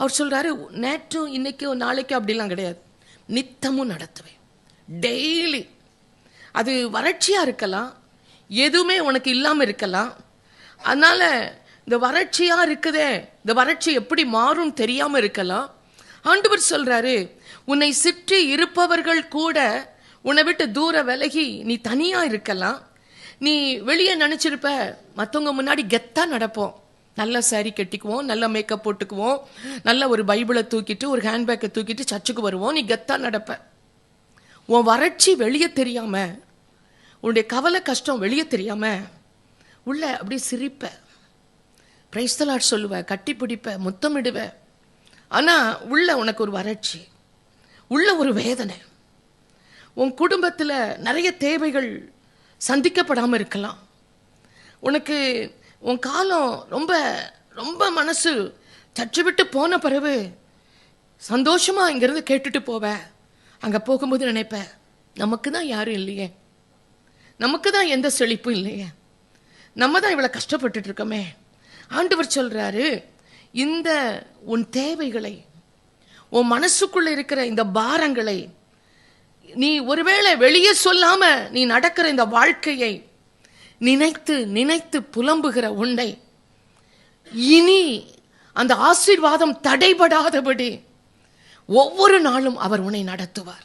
அவர் சொல்கிறாரு நேற்றும் இன்னைக்கோ நாளைக்கோ அப்படிலாம் கிடையாது. நித்தமும் நடத்துவேன். டெய்லி. அது வறட்சியாக இருக்கலாம். எதுவுமே உனக்கு இல்லாமல் இருக்கலாம். அதனால் இந்த வறட்சியாக இருக்குதே. இந்த வறட்சி எப்படி மாறும் தெரியாமல் இருக்கலாம். ஆண்டவர் சொல்கிறாரு உன்னை சுற்றி இருப்பவர்கள் கூட உன்னை விட்டு தூர விலகி நீ தனியாக இருக்கலாம். நீ வெளியே நினச்சிருப்ப மற்றவங்க முன்னாடி கெத்தாக நடப்போம். நல்ல saree கட்டிக்குவோம் நல்ல மேக்கப் போட்டுக்குவோம் நல்ல ஒரு பைபிளை தூக்கிட்டு ஒரு ஹேண்ட்பேக்கை தூக்கிட்டு சர்ச்சுக்கு வருவோம் நீ கெத்தாக நடப்ப. உன் வறட்சி வெளியே தெரியாம உன்னுடைய கவலை கஷ்டம் வெளியே தெரியாம உள்ள அப்படியே சிரிப்ப. பிரைஸ்தலாட் சொல்லுவ கட்டி பிடிப்ப முத்தமிடுவ. ஆனால் உள்ள உனக்கு ஒரு வறட்சி உள்ள ஒரு வேதனை. உன் குடும்பத்தில் நிறைய தேவைகள் சந்திக்கப்படாமல் இருக்கலாம். உனக்கு உன் காலம் ரொம்ப ரொம்ப மனசு சற்று விட்டு போன பிறகு சந்தோஷமாக இங்கேருந்து கேட்டுட்டு போவ. அங்கே போகும்போது நினைப்ப நமக்கு தான் யாரும் இல்லையே. நமக்கு தான் எந்த செழிப்பும் இல்லையே. நம்ம தான் இவ்வளோ கஷ்டப்பட்டுட்டு இருக்கோமே. ஆண்டவர் சொல்கிறாரு இந்த உன் தேவைகளை உன் மனசுக்குள்ளே இருக்கிற இந்த பாரங்களை நீ ஒருவேளை வெளியே சொல்லாமல் நீ நடக்கிற இந்த வாழ்க்கையை நினைத்து நினைத்து புலம்புகிற உன்னை. இனி அந்த ஆசீர்வாதம் தடைபடாதபடி ஒவ்வொரு நாளும் அவர் உன்னை நடத்துவார்.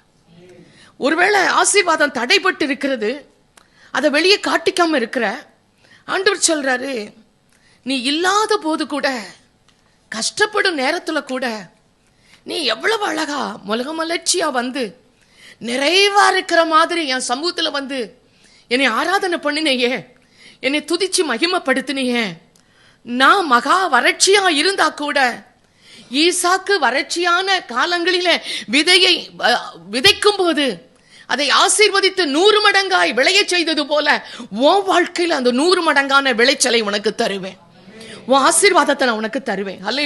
ஒருவேளை ஆசீர்வாதம் தடைபட்டு இருக்கிறது அதை வெளியே காட்டிக்காம இருக்கிற ஆண்டவர் சொல்றாரு நீ இல்லாத போது கூட கஷ்டப்படும் நேரத்தில் கூட நீ எவ்வளவு அழகா முலகமலர்ச்சியா வந்து நிறைவா இருக்கிற மாதிரி என் சமூகத்தில் வந்து என்னை ஆராதனை பண்ணினையே. என்னை துதிச்சு மகிமப்படுத்தினியே. நான் மகா வறட்சியா இருந்தா கூட ஈசாக்கு வறட்சியான காலங்களில விதையை விதைக்கும் போது அதை ஆசீர்வதித்து நூறு மடங்காய் விளையச் செய்தது போல உன் வாழ்க்கையில் அந்த நூறு மடங்கான விளைச்சலை உனக்கு தருவேன். உன் ஆசீர்வாதத்தை நான் உனக்கு தருவேன். அல்ல